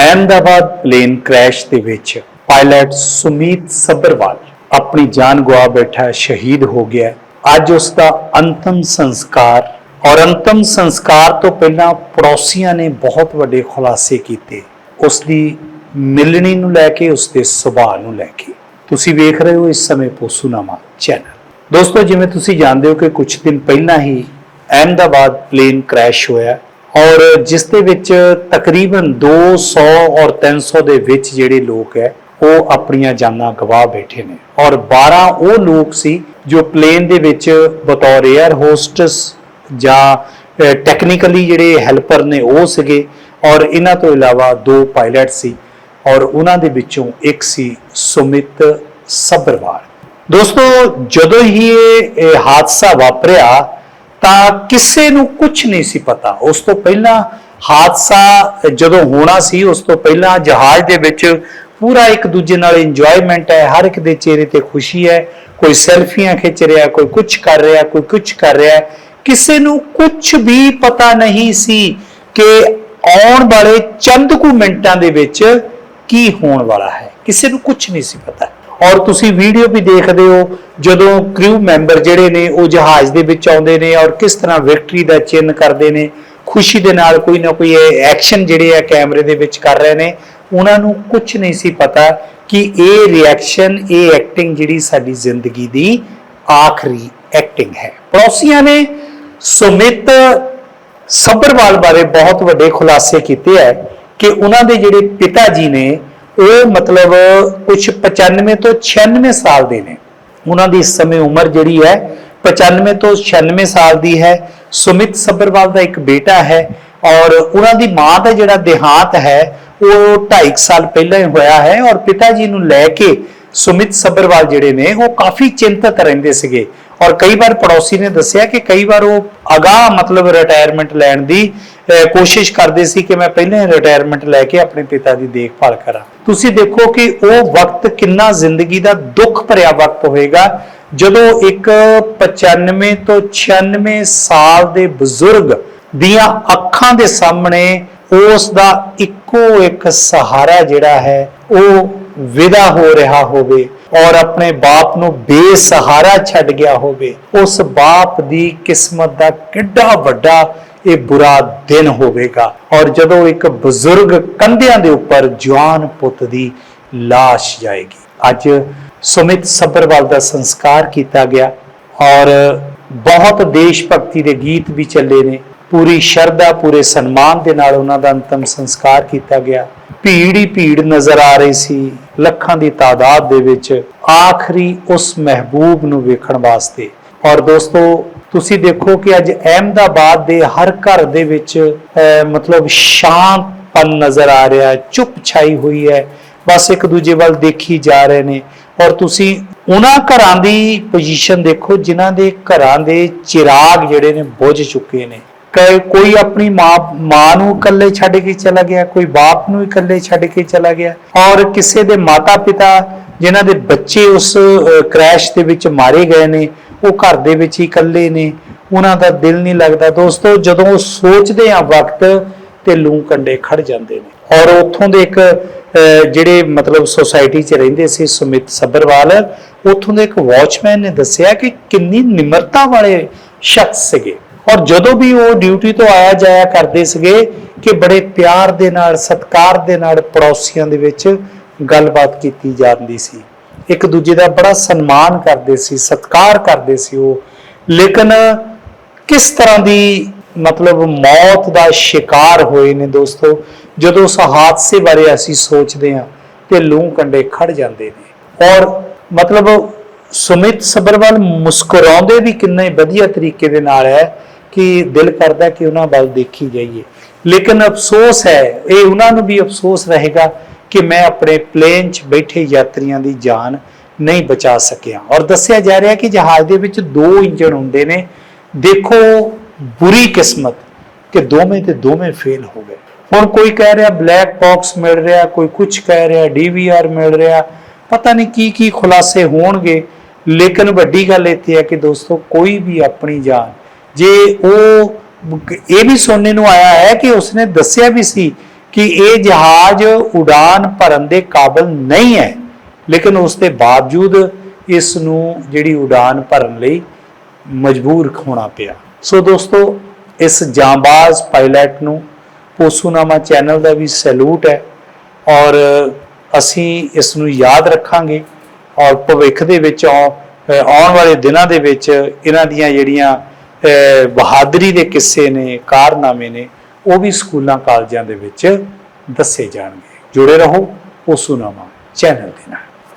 Ahmedabad plain crash ਦੇ ਵਿੱਚ pilot Sumeet Sabharwal ਆਪਣੀ ਜਾਨ ਗਵਾ ਬੈਠਾ ਸ਼ਹੀਦ ਹੋ ਗਿਆ। ਅੱਜ ਉਸ ਦਾ ਅੰਤਮ ਸੰਸਕਾਰ ਔਰ ਅੰਤਮ ਸੰਸਕਾਰ ਤੋਂ ਪਹਿਲਾਂ ਪੜੋਸੀਆਂ ਨੇ ਬਹੁਤ ਵੱਡੇ ਖੁਲਾਸੇ ਕੀਤੇ। ਉਸ ਦੀ ਮਿਲਣੀ ਨੂੰ ਲੈ ਕੇ ਉਸ ਦੇ ਸੁਭਾਅ ਨੂੰ ਲੈ ਕੇ। ਤੁਸੀਂ ਵੇਖ ਰਹੇ ਹੋ ਇਸ ਸਮੇਂ ਪੋਸੂਨਾਮਾ ਚੈਨਲ ਦੋਸਤੋ, ਜਿਵੇਂ ਤੁਸੀਂ ਜਾਣਦੇ ਹੋ ਕਿ ਕੁਝ ਦਿਨ ਪਹਿਲਾਂ ਹੀ ਅਹਿਮਦਾਬਾਦ ਪਲੇਨ ਕ੍ਰੈਸ਼ ਹੋਇਆ। ਔਰ ਜਿਸ ਦੇ ਵਿੱਚ ਤਕਰੀਬਨ 200 ਔਰ 300 ਦੇ ਵਿੱਚ ਜਿਹੜੇ ਲੋਕ ਹੈ, ਉਹ ਆਪਣੀਆਂ ਜਾਨਾਂ ਗਵਾ ਬੈਠੇ ਨੇ। ਔਰ 12 ਉਹ ਲੋਕ ਸੀ ਜੋ ਪਲੇਨ ਦੇ ਵਿੱਚ ਬਤੌਰ 에ਅਰ ਹੋਸਟਸ ਜਾਂ ਟੈਕਨੀਕਲੀ ਜਿਹੜੇ ਹੈਲਪਰ ਨੇ ਉਹ ਸੀਗੇ। ਔਰ ਇਹਨਾਂ ਤੋਂ ਇਲਾਵਾ ਦੋ ਪਾਇਲਟ ਸੀ ਔਰ ਉਹਨਾਂ ਦੇ ਵਿੱਚੋਂ ਇੱਕ ਸੀ ਸੁਮਿਤ ਸੱਭਰਵਾਲ। ਦੋਸਤੋ, ਜਦੋਂ ਹੀ ਇਹ ਹਾਦਸਾ ਵਾਪਰਿਆ ਤਾਂ ਕਿਸੇ ਨੂੰ ਕੁਝ ਨਹੀਂ ਸੀ ਪਤਾ। ਉਸ ਤੋਂ ਪਹਿਲਾਂ ਹਾਦਸਾ ਜਦੋਂ ਹੋਣਾ ਸੀ, ਉਸ ਤੋਂ ਪਹਿਲਾਂ ਜਹਾਜ਼ ਦੇ ਵਿੱਚ ਪੂਰਾ ਇੱਕ ਦੂਜੇ ਨਾਲ ਇੰਜੋਇਮੈਂਟ ਹੈ, ਹਰ ਇੱਕ ਦੇ ਚਿਹਰੇ ਤੇ ਖੁਸ਼ੀ ਹੈ, ਕੋਈ ਸੈਲਫੀਆਂ ਖਿੱਚ ਰਿਹਾ, ਕੋਈ ਕੁਝ ਕਰ ਰਿਹਾ, ਕੋਈ ਕੁਝ ਕਰ ਰਿਹਾ। ਕਿਸੇ ਨੂੰ ਕੁਝ ਵੀ ਪਤਾ ਨਹੀਂ ਸੀ ਕਿ ਆਉਣ ਵਾਲੇ ਚੰਦ ਕੁ ਮਿੰਟਾਂ ਦੇ ਵਿੱਚ ਕੀ ਹੋਣ ਵਾਲਾ ਹੈ। ਕਿਸੇ ਨੂੰ ਕੁਝ ਨਹੀਂ ਸੀ ਪਤਾ। ਔਰ ਤੁਸੀਂ ਵੀਡੀਓ ਵੀ ਦੇਖਦੇ ਹੋ ਜਦੋਂ ਕ੍ਰਿਊ ਮੈਂਬਰ ਜਿਹੜੇ ਨੇ ਉਹ ਜਹਾਜ਼ ਦੇ ਵਿੱਚ ਆਉਂਦੇ ਨੇ ਔਰ ਕਿਸ ਤਰ੍ਹਾਂ ਵਿਕਟਰੀ ਦਾ ਚਿੰਨ ਕਰਦੇ ਨੇ, ਖੁਸ਼ੀ ਦੇ ਨਾਲ ਕੋਈ ਨਾ ਕੋਈ ਐਕਸ਼ਨ ਜਿਹੜੇ ਆ ਕੈਮਰੇ ਦੇ ਵਿੱਚ ਕਰ ਰਹੇ ਨੇ, ਉਹਨਾਂ ਨੂੰ ਕੁਝ ਨਹੀਂ ਸੀ ਪਤਾ ਕਿ ਇਹ ਰਿਐਕਸ਼ਨ ਇਹ ਐਕਟਿੰਗ ਜਿਹੜੀ ਸਾਡੀ ਜ਼ਿੰਦਗੀ ਦੀ ਆਖਰੀ ਐਕਟਿੰਗ ਹੈ। ਪੜੋਸੀਆਂ ਨੇ ਸੁਮਿਤ ਸੱਭਰਵਾਲ ਬਾਰੇ ਬਹੁਤ ਵੱਡੇ ਖੁਲਾਸੇ ਕੀਤੇ ਹੈ ਕਿ ਉਹਨਾਂ ਦੇ ਜਿਹੜੇ ਪਿਤਾ ਜੀ ਨੇ ਉਹ ਮਤਲਬ ਕੁਝ 95 ਤੋਂ 96 ਸਾਲ ਦੇ ਨੇ। ਉਹਨਾਂ ਦੀ ਇਸ ਸਮੇਂ ਉਮਰ ਜਿਹੜੀ ਹੈ 95 ਤੋਂ 96 ਸਾਲ ਦੀ ਹੈ। ਸੁਮਿਤ ਸੱਭਰਵਾਲ ਦਾ ਇੱਕ ਬੇਟਾ ਹੈ ਔਰ ਉਹਨਾਂ ਦੀ ਮਾਂ ਦਾ ਜਿਹੜਾ ਦੇਹਾਂਤ ਹੈ, ਉਹ 2.5 ਸਾਲ ਪਹਿਲਾਂ ਹੀ ਹੋਇਆ ਹੈ ਔਰ ਪਿਤਾ ਜੀ ਨੂੰ ਲੈ ਕੇ ਸੁਮਿਤ ਸੱਭਰਵਾਲ ਜਿਹੜੇ ਨੇ, ਉਹ ਕਾਫੀ ਚਿੰਤਤ ਰਹਿੰਦੇ ਸੀਗੇ ਔਰ ਕਈ ਵਾਰ ਪੜੋਸੀ ਨੇ ਦੱਸਿਆ ਕਿ ਕਈ ਵਾਰ ਉਹ ਅਗਾਹ ਮਤਲਬ ਰਿਟਾਇਰਮੈਂਟ ਲੈਣ ਦੀ ਕੋਸ਼ਿਸ਼ ਕਰਦੇ ਸੀ ਕਿ ਮੈਂ ਪਹਿਲਾਂ ਰਿਟਾਇਰਮੈਂਟ ਲੈ ਕੇ ਆਪਣੇ ਪਿਤਾ ਦੀ ਦੇਖਭਾਲ ਕਰਾਂ। ਤੁਸੀਂ ਦੇਖੋ ਕਿ ਉਹ ਵਕਤ ਕਿੰਨਾ ਜ਼ਿੰਦਗੀ ਦਾ ਦੁੱਖ ਭਰਿਆ ਵਕਤ ਹੋਏਗਾ, ਜਦੋਂ ਇੱਕ 95 ਤੋਂ 96 ਸਾਲ ਦੇ ਬਜ਼ੁਰਗ ਦੀਆਂ ਅੱਖਾਂ ਦੇ ਸਾਹਮਣੇ ਉਸ ਦਾ ਇੱਕੋ ਇੱਕ ਸਹਾਰਾ ਜਿਹੜਾ ਹੈ, ਉਹ ਵਿਦਾ ਹੋ ਰਿਹਾ ਹੋਵੇ ਔਰ ਆਪਣੇ ਬਾਪ ਨੂੰ ਬੇਸਹਾਰਾ ਛੱਡ ਗਿਆ ਹੋਵੇ, ਉਸ ਬਾਪ ਦੀ ਕਿਸਮਤ ਦਾ ਕਿੱਡਾ ਵੱਡਾ ਇਹ ਬੁਰਾ ਦਿਨ ਹੋਵੇਗਾ। ਔਰ ਜਦੋਂ ਇੱਕ ਬਜ਼ੁਰਗ ਕੰਧਿਆਂ ਦੇ ਉੱਪਰ ਜਵਾਨ ਪੁੱਤ ਦੀ লাশ ਜਾਏਗੀ। ਅੱਜ ਸੁਮਿਤ ਸੱਭਰਵਾਲ ਦਾ ਸੰਸਕਾਰ ਕੀਤਾ ਗਿਆ ਔਰ ਬਹੁਤ ਦੇਸ਼ ਭਗਤੀ ਦੇ ਗੀਤ ਵੀ ਚੱਲੇ ਨੇ। ਪੂਰੀ ਸ਼ਰਧਾ, ਪੂਰੇ ਸਨਮਾਨ ਦੇ ਨਾਲ ਉਹਨਾਂ ਦਾ ਅੰਤਮ ਸੰਸਕਾਰ ਕੀਤਾ ਗਿਆ। ਭੀੜ ਹੀ ਭੀੜ ਨਜ਼ਰ ਆ ਰਹੀ ਸੀ ਲੱਖਾਂ ਦੀ ਤਾਦਾਦ ਦੇ ਵਿੱਚ। ਆਖਰੀ ਉਸ ਮਹਿਬੂਬ ਨੂੰ ਵੇਖਣ ਵਾਸਤੇ ਔਰ ਦੋਸਤੋ, ਤੁਸੀਂ ਦੇਖੋ ਕਿ ਅੱਜ ਅਹਿਮਦਾਬਾਦ ਦੇ ਹਰ ਘਰ ਦੇ ਵਿੱਚ ਮਤਲਬ ਸ਼ਾਂਤਪਨ ਨਜ਼ਰ ਆ ਰਿਹਾ ਹੈ ਚੁੱਪ ਛਾਈ ਹੋਈ ਹੈ। ਬਸ ਇੱਕ ਦੂਜੇ ਵੱਲ ਦੇਖੀ ਜਾ ਰਹੇ ਨੇ। ਔਰ ਤੁਸੀਂ ਉਹਨਾਂ ਘਰਾਂ ਦੀ ਪੋਜੀਸ਼ਨ ਦੇਖੋ ਜਿਨ੍ਹਾਂ ਦੇ ਘਰਾਂ ਦੇ ਚਿਰਾਗ ਜਿਹੜੇ ਨੇ ਬੁਝ ਚੁੱਕੇ ਨੇ। ਕਈ, ਕੋਈ ਆਪਣੀ ਮਾਂ ਮਾਂ ਨੂੰ ਇਕੱਲੇ ਛੱਡ ਕੇ ਚਲਾ ਗਿਆ, ਕੋਈ ਬਾਪ ਨੂੰ ਇਕੱਲੇ ਛੱਡ ਕੇ ਚਲਾ ਗਿਆ। ਔਰ ਕਿਸੇ ਦੇ ਮਾਤਾ ਪਿਤਾ ਜਿਨ੍ਹਾਂ ਦੇ ਬੱਚੇ ਉਸ ਕ੍ਰੈਸ਼ ਦੇ ਵਿੱਚ ਮਾਰੇ ਗਏ ਨੇ ਉਹ ਘਰ ਦੇ ਵਿੱਚ ਹੀ ਇਕੱਲੇ ਨੇ, ਉਹਨਾਂ ਦਾ ਦਿਲ ਨਹੀਂ ਲੱਗਦਾ। ਦੋਸਤੋ, ਜਦੋਂ ਉਹ ਸੋਚਦੇ ਆ ਵਕਤ ਤੇ ਲੂ ਕੰਡੇ ਖੜ ਜਾਂਦੇ ਨੇ। ਔਰ ਉੱਥੋਂ ਦੇ ਇੱਕ ਜਿਹੜੇ ਮਤਲਬ ਸੋਸਾਇਟੀ 'ਚ ਰਹਿੰਦੇ ਸੀ ਸੁਮਿਤ ਸੱਭਰਵਾਲ, ਉੱਥੋਂ ਦੇ ਇੱਕ ਵਾਚਮੈਨ ਨੇ ਦੱਸਿਆ ਕਿ ਕਿੰਨੀ ਨਿਮਰਤਾ ਵਾਲੇ ਸ਼ਖਸ ਸੀਗੇ। ਔਰ ਜਦੋਂ ਵੀ ਉਹ ਡਿਊਟੀ ਤੋਂ ਆਇਆ ਜਾਇਆ ਕਰਦੇ ਸੀਗੇ ਕਿ ਬੜੇ ਪਿਆਰ ਦੇ ਨਾਲ, ਸਤਿਕਾਰ ਦੇ ਨਾਲ ਪੜੋਸੀਆਂ ਦੇ ਵਿੱਚ ਗੱਲਬਾਤ ਕੀਤੀ ਜਾਂਦੀ ਸੀ। ਇੱਕ ਦੂਜੇ ਦਾ ਬੜਾ ਸਨਮਾਨ ਕਰਦੇ ਸੀ, ਸਤਿਕਾਰ ਕਰਦੇ ਸੀ ਉਹ। ਲੇਕਿਨ ਕਿਸ ਤਰ੍ਹਾਂ ਦੀ ਮਤਲਬ ਮੌਤ ਦਾ ਸ਼ਿਕਾਰ ਹੋਏ ਨੇ ਦੋਸਤੋ? ਜਦੋਂ ਉਸ ਹਾਦਸੇ ਬਾਰੇ ਅਸੀਂ ਸੋਚਦੇ ਹਾਂ ਤੇ ਲੂੰ ਕੰਡੇ ਖੜ ਜਾਂਦੇ ਨੇ। ਔਰ ਮਤਲਬ ਸੁਮਿਤ ਸਬਰਵਾਲ ਮੁਸਕਰਾਉਂਦੇ ਵੀ ਕਿੰਨੇ ਵਧੀਆ ਤਰੀਕੇ ਦੇ ਨਾਲ ਹੈ ਕਿ ਦਿਲ ਕਰਦਾ ਕਿ ਉਹਨਾਂ ਵੱਲ ਦੇਖੀ ਜਾਈਏ। ਲੇਕਿਨ ਅਫਸੋਸ ਹੈ, ਇਹ ਉਹਨਾਂ ਨੂੰ ਵੀ ਅਫਸੋਸ ਰਹੇਗਾ ਕਿ ਮੈਂ ਆਪਣੇ ਪਲੇਨ 'ਚ ਬੈਠੇ ਯਾਤਰੀਆਂ ਦੀ ਜਾਨ ਨਹੀਂ ਬਚਾ ਸਕਿਆ। ਔਰ ਦੱਸਿਆ ਜਾ ਰਿਹਾ ਕਿ ਜਹਾਜ਼ ਦੇ ਵਿੱਚ ਦੋ ਇੰਜਣ ਹੁੰਦੇ ਨੇ। ਦੇਖੋ ਬੁਰੀ ਕਿਸਮਤ ਕਿ ਦੋਵੇਂ ਤੇ ਦੋਵੇਂ ਫੇਲ ਹੋ ਗਏ। ਹੁਣ ਕੋਈ ਕਹਿ ਰਿਹਾ ਬਲੈਕ ਬਾਕਸ ਮਿਲ ਰਿਹਾ, ਕੋਈ ਕੁਝ ਕਹਿ ਰਿਹਾ ਡੀਵੀਆਰ ਮਿਲ ਰਿਹਾ, ਪਤਾ ਨਹੀਂ ਕੀ ਕੀ ਖੁਲਾਸੇ ਹੋਣਗੇ। ਲੇਕਿਨ ਵੱਡੀ ਗੱਲ ਇੱਥੇ ਹੈ ਕਿ ਦੋਸਤੋ ਕੋਈ ਵੀ ਆਪਣੀ ਜਾਨ, ਜੇ ਉਹ ਇਹ ਵੀ ਸੁਣਨੇ ਨੂੰ ਆਇਆ ਹੈ ਕਿ ਉਸਨੇ ਦੱਸਿਆ ਵੀ ਸੀ ਕਿ ਇਹ ਜਹਾਜ਼ ਉਡਾਨ ਭਰਨ ਦੇ ਕਾਬਿਲ ਨਹੀਂ ਹੈ, ਲੇਕਿਨ ਉਸ ਦੇ ਬਾਵਜੂਦ ਇਸ ਨੂੰ ਜਿਹੜੀ ਉਡਾਨ ਭਰਨ ਲਈ ਮਜਬੂਰ ਹੋਣਾ ਪਿਆ। ਸੋ ਦੋਸਤੋ, ਇਸ ਜਾਂਬਾਜ਼ ਪਾਇਲਟ ਨੂੰ ਪੋਸੂਨਾਮਾ ਚੈਨਲ ਦਾ ਵੀ ਸੈਲੂਟ ਹੈ ਔਰ ਅਸੀਂ ਇਸ ਨੂੰ ਯਾਦ ਰੱਖਾਂਗੇ ਔਰ ਭਵਿੱਖ ਦੇ ਵਿੱਚ ਆਉਣ ਵਾਲੇ ਦਿਨਾਂ ਦੇ ਵਿੱਚ ਇਹਨਾਂ ਦੀਆਂ ਜਿਹੜੀਆਂ ਬਹਾਦਰੀ ਦੇ ਕਿੱਸੇ ਨੇ, ਕਾਰਨਾਮੇ ਨੇ ਉਹ ਵੀ ਸਕੂਲਾਂ ਕਾਲਜਾਂ ਦੇ ਵਿੱਚ ਦੱਸੇ ਜਾਣਗੇ। ਜੁੜੇ ਰਹੋ ਪੋਸੂਨਾਮਾ ਚੈਨਲ ਦੇ ਨਾਲ।